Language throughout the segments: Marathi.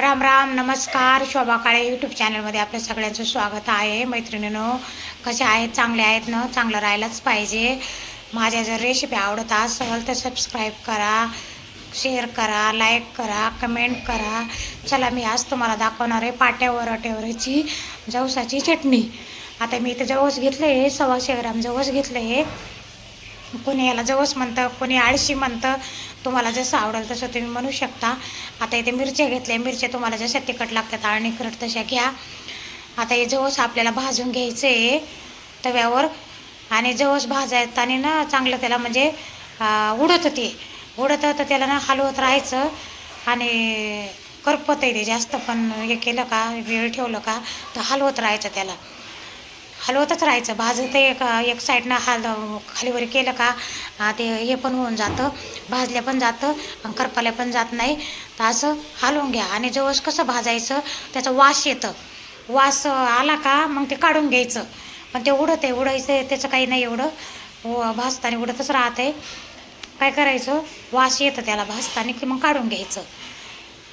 राम राम नमस्कार. शोभा काळे यूट्यूब चॅनलमध्ये आपल्या सगळ्यांचं स्वागत आहे. मैत्रिणीनो कसे आहेत? चांगले आहेत ना? चांगलं राहायलाच पाहिजे. माझ्या जर रेसिपी आवडत असेल तर सबस्क्राईब करा शेअर करा लाईक करा कमेंट करा. चला मी आज तुम्हाला दाखवणार आहे पाट्या वरटेवरची जवसाची चटणी. आता मी इथं जवस घेतलं आहे सव्वाशे ग्राम जवस घेतलं आहे कोणी याला जवस म्हणतं कोणी आळशी म्हणतं. तुम्हाला जसं आवडेल तसं तुम्ही म्हणू शकता. आता इथे मिरच्या घेतल्या मिरच्या तुम्हाला जशा तिखट लागतात आणि करट तशा घ्या. आता हे जवस आपल्याला भाजून घ्यायचं आहे तव्यावर. आणि जवस भाजायताना ना चांगलं त्याला म्हणजे उडत ते. उडत तर त्याला ना हलवत राहायचं. आणि करपत आहे ते जास्त पण हे केलं का वेळ ठेवलं का तर हलवत राहायचं त्याला. हलवतच राहायचं. भाजत एक एक साईडनं हाल खालीवर केलं का ते हे पण होऊन जातं. भाजल्या पण जातं आणि करपाल्या पण जात नाही. तर असं हलवून घ्या. आणि जवळ कसं भाजायचं त्याचा वास येतं. वास आला का मग ते काढून घ्यायचं. पण ते उडत आहे. उडायचं त्याचं काही नाही एवढं. व भाजताना उडतच राहत आहे काय करायचं? वास येतं त्याला भाजताना की मग काढून घ्यायचं.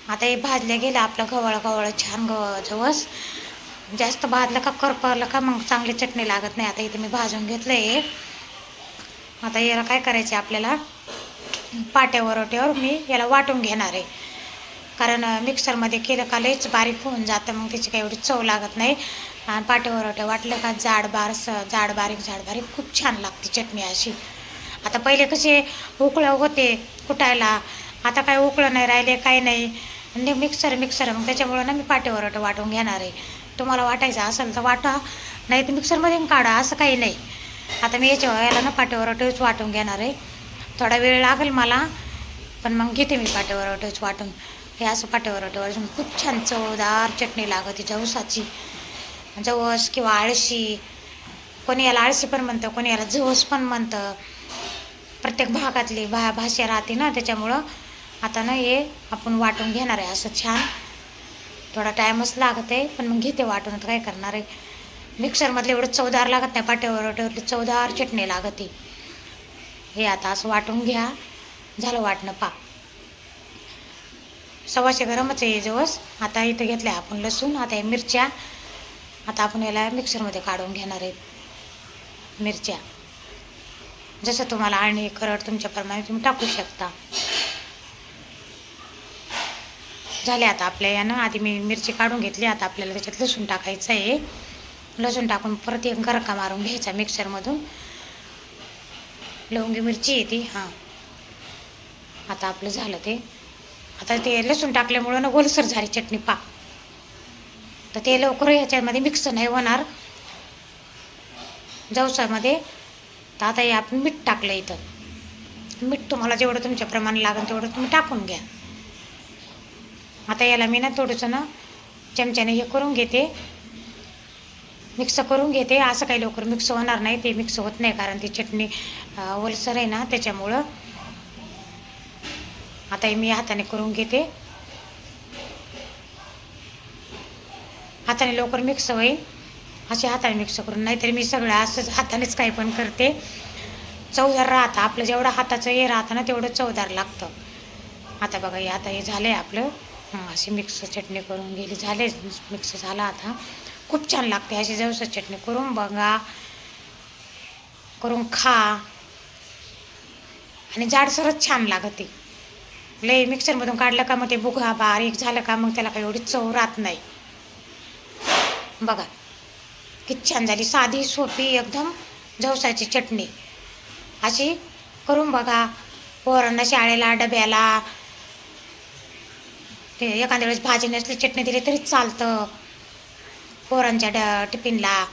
आता हे भाजल्या गेलं आपलं गवळ गवळ छान गव जवस. जास्त भाजलं का करपलं का मग चांगली चटणी लागत नाही. आता इथे मी भाजून घेतलं आहे आता याला काय करायचं आहे आपल्याला? पाट्यावर ओट्यावर मी याला वाटून घेणार आहे. कारण मिक्सरमध्ये केलं का लईच बारीक होऊन जातं मग त्याची काही एवढी चव लागत नाही. आणि पाट्यावर ओट्या वाटलं का जाड बारस जाड बारीक जाड बारीक खूप छान लागते चटणी अशी. आता पहिले कसे उकळं होते कुटायला. आता काय उकळं नाही राहिले काही नाही. मिक्सर मिक्सर मग त्याच्यामुळं ना मी पाट्यावर वाटून घेणार आहे. तुम्हाला वाटायचं असेल तर वाटा नाही तर मिक्सरमध्ये काढा असं काही नाही. आता मी याच्या याला ना पाट्यावर ओट्याच वाटून घेणार आहे. थोडा वेळ लागेल मला पण मग घेते मी पाट्यावर ओट्याच वाटून. हे असं पाट्यावर वाटून म्हणजे खूप छान चवदार चटणी लागते जवसाची जवस किंवा आळशी कोणी याला आळशी पण म्हणतं कोणी याला जवस पण म्हणतं. प्रत्येक भागातली भा भाषा राहते ना त्याच्यामुळं. आता ना हे आपण वाटून घेणार आहे असं छान. थोडा टाईमच लागत आहे पण मग घेते वाटून. आता काय करणार आहे? मिक्सरमधलं एवढं चवदार लागत नाही पाट्यावर ओट्यावरली चवदार चटणी लागते. हे आता असं वाटून घ्या झालं वाटणं पा. सव्वाशे गरमच आहे जवस. आता इथं घेतल्या आपण लसूण आता हे मिरच्या. आता आपण याला मिक्सरमध्ये काढून घेणार आहे. मिरच्या. जसं तुम्हाला आणि करड तुमच्याप्रमाणे तुम्ही टाकू शकता. झाले आता आपल्या यानं. आधी मी मिरची काढून घेतली आता आपल्याला त्याच्यात लसूण टाकायचं आहे लसूण टाकून परत एक गरका मारून घ्यायचा मिक्सरमधून. लवंगी मिरची आहे ती हां. आता आपलं झालं ते. आता ते लसूण टाकल्यामुळं ना गोलसर झाली चटणी पा तर ते लवकर ह्याच्यामध्ये मिक्स नाही होणार. जवसामध्ये तर आता हे आपण मीठ टाकलं इथं. मीठ तुम्हाला जेवढं तुमच्या प्रमाण लागेल तेवढं तुम्ही टाकून घ्या. आता याला मी ना थोडंसं ना चमच्याने हे करून घेते. मिक्स करून घेते. असं काही लवकर मिक्स होणार नाही. ते मिक्स होत नाही कारण ती चटणी ओलसर आहे ना त्याच्यामुळं. आता हे मी हाताने करून घेते. हाताने लवकर मिक्स होईल. असे हाताने मिक्स करून. नाहीतर मी सगळं असंच हातानेच काही पण करते. चवदार राहतं. आपलं जेवढं हाताचं हे राहतं ना तेवढं चवदार लागतं. आता बघा हे आता हे झालं आहे आपलं. अशी मिक्स चटणी करून गेली. झाले मिक्स झाला आता. खूप छान लागते अशी जवस चटणी करून बघा. करून खा. आणि जाडसरच छान लागते. लय मिक्सरमधून काढलं का मग ते बुगा बारीक झालं का मग त्याला काही एवढी चव राहत नाही. बघा. किती छान झाली. साधी सोपी एकदम जवसाची चटणी. अशी करून बघा. पोरांना शाळेला डब्याला ते एखाद्या वेळेस भाजी नसली चटणी दिली तरी चालतं. पोरांच्या ड टिफिनला.